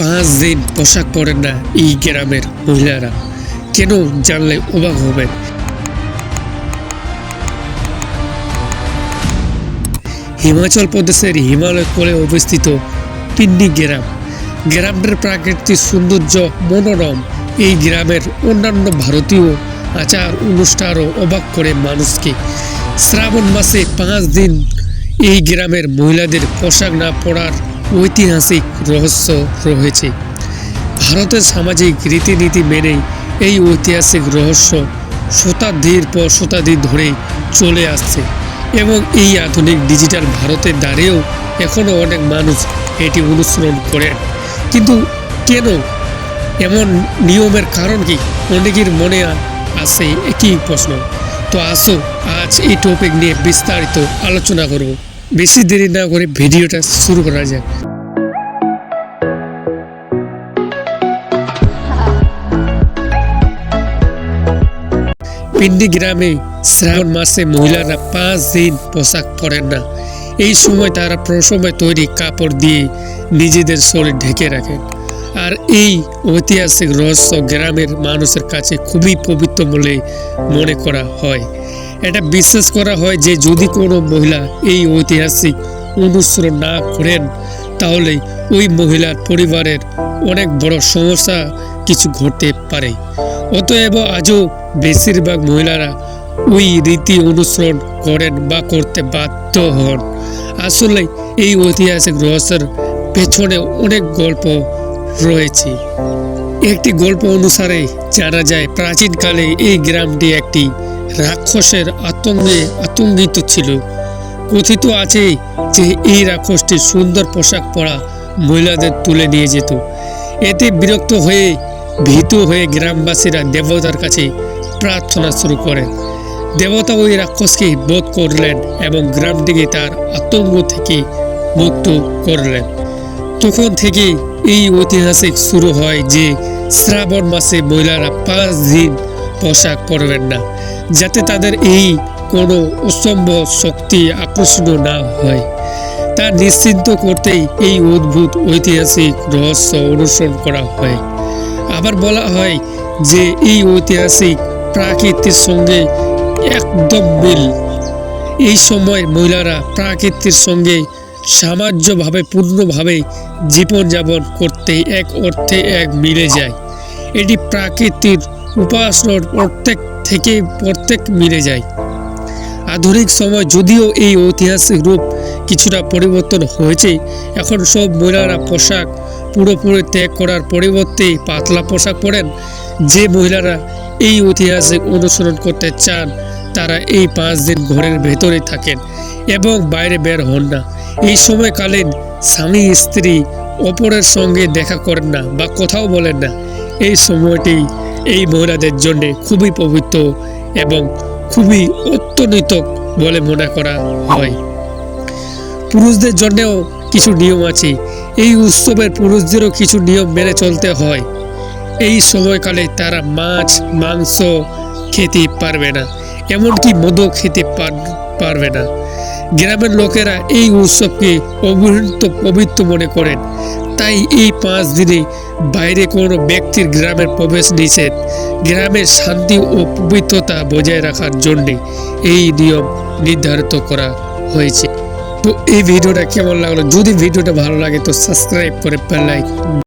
পাঁচ দিন পোশাক পরেন না এই গ্রামের মহিলারা। কেন জানলে অবাক হবেন? হিমাচল প্রদেশের হিমালয় কোলে অবস্থিত পিন্ডি গ্রাম। গ্রামটির প্রাকৃতিক সৌন্দর্য মনোরম। এই গ্রামের অন্যান্য ভারতীয় আচার অনুষ্ঠানও অবাক করে মানুষকে। শ্রাবণ মাসে পাঁচ দিন এই গ্রামের মহিলাদের পোশাক না পরার ঐতিহাসিক রহস্য রয়েছে। ভারতের সামাজিক রীতিনীতি মেনে এই ঐতিহাসিক রহস্য শতাব্দীর পর শতাব্দী ধরে চলে আসছে এবং এই আধুনিক ডিজিটাল ভারতে দাঁড়িয়েও এখনও অনেক মানুষ এটি অনুসরণ করেন। কিন্তু কেন? এমন নিয়মের কারণ কি? অনেকের মনে আসে একই প্রশ্ন। তো আসো, আজ এই টপিক নিয়ে বিস্তারিত আলোচনা করব। বেশি দেরি না করে ভিডিওটা শুরু করা যাক। পিন্ডি গ্রামে শ্রাবণ মাসে মহিলারা পাঁচ দিন পোশাক পরেন না। এই সময় তারা প্রসমে তৈরি কাপড় দিয়ে নিজেদের শরীর ঢেকে রাখেন। আর এই ঐতিহাসিক রহস্য গ্রামের মানুষের কাছে খুবই পবিত্র বলে মনে করা হয়। এটা বিশ্বাস করা হয় যে যদি কোনো মহিলা এই ঐতিহাসিক অনুসরণ না করেন, তাহলে ওই মহিলার পরিবারের অনেক বড় সমস্যা কিছু ঘটতে পারে। অতএব আজও বেশিরভাগ মহিলারা ওই রীতি অনুসরণ করেন বা করতে বাধ্য হন। আসলে এই ঐতিহাসিক রহস্যের পেছনে অনেক গল্প রয়েছে। একটি গল্প অনুসারে জানা যায়, প্রাচীনকালে এই গ্রামটি একটি রাক্ষসের আতঙ্কে আতঙ্কিত ছিল। কথিত আছে যে এই রাক্ষসটি সুন্দর পোশাক পরা মহিলাদের তুলে নিয়ে যেত। এতে বিরক্ত হয়ে, ভীত হয়ে গ্রামবাসীরা দেবতার কাছে প্রার্থনা শুরু করেন। দেবতা ওই রাক্ষসকে বোধ করলেন এবং গ্রামটিকে তার আতঙ্ক থেকে মুক্ত করলেন। তখন থেকে এই ঐতিহাসিক শুরু হয় যে শ্রাবণ মাসে মহিলারা পাঁচ দিন পোশাক পরবেন না। যাতে তাদের এই কোনো অসম্ভব শক্তি আকর্ষণ না হয়। তা নিশ্চিন্ত করতেই এই অদ্ভুত ঐতিহাসিক রহস্য অনুসরণ করা হয়। আবার বলা হয় যে এই ঐতিহাসিক প্রাকৃতির সঙ্গে একদম মিল। এই সময় মহিলারা প্রাকৃতির সঙ্গে সামাজ্যভাবে পূর্ণভাবে জীবনযাপন করতে এক অর্থে এক মিলে যায়। এটি প্রাকৃতির উপাসনার প্রত্যেক থেকে প্রত্যেক মিলে যায়। আধুনিক সময় যদিও এই ঐতিহাসিক রূপ কিছুটা পরিবর্তন হয়েছে, এখন সব মহিলারা পোশাক পুরোপুরি ত্যাগ করার পরিবর্তে পাতলা পোশাক পরেন। যে মহিলারা এই ঐতিহাসিক অনুসরণ করতে চান, তারা এই পাঁচ দিন ঘরের ভেতরে থাকেন এবং বাইরে বের হন না। এই সময়কালীন স্বামী, স্ত্রী অপরের সঙ্গে দেখা করেন না বা কথাও বলেন না। এই সময়টি এই মহিলাদের জন্য খুবই পবিত্র এবং খুবই অত্যন্ত বলে মনে করা হয়। পুরুষদের জন্যেও কিছু নিয়ম আছে। এই উৎসবের পুরুষদেরও কিছু নিয়ম মেনে চলতে হয়। এই সময়কালে তারা মাছ, মাংস খেতে পারবে না, এমনকি মদও খেতে পার- পারবে না। গ্রামের লোকেরা এই উৎসবকে অবহিত পবিত্র মনে করেন। তাই এই পাঁচ দিনে বাইরে কোনো ব্যক্তির গ্রামের প্রবেশ নিষেধ। গ্রামের শান্তি ও পবিত্রতা বজায় রাখার জন্যে এই নিয়ম নির্ধারিত করা হয়েছে। তো এই ভিডিওটা কেমন লাগল? যদি ভিডিওটা ভালো লাগে তো সাবস্ক্রাইব করে ফেললাই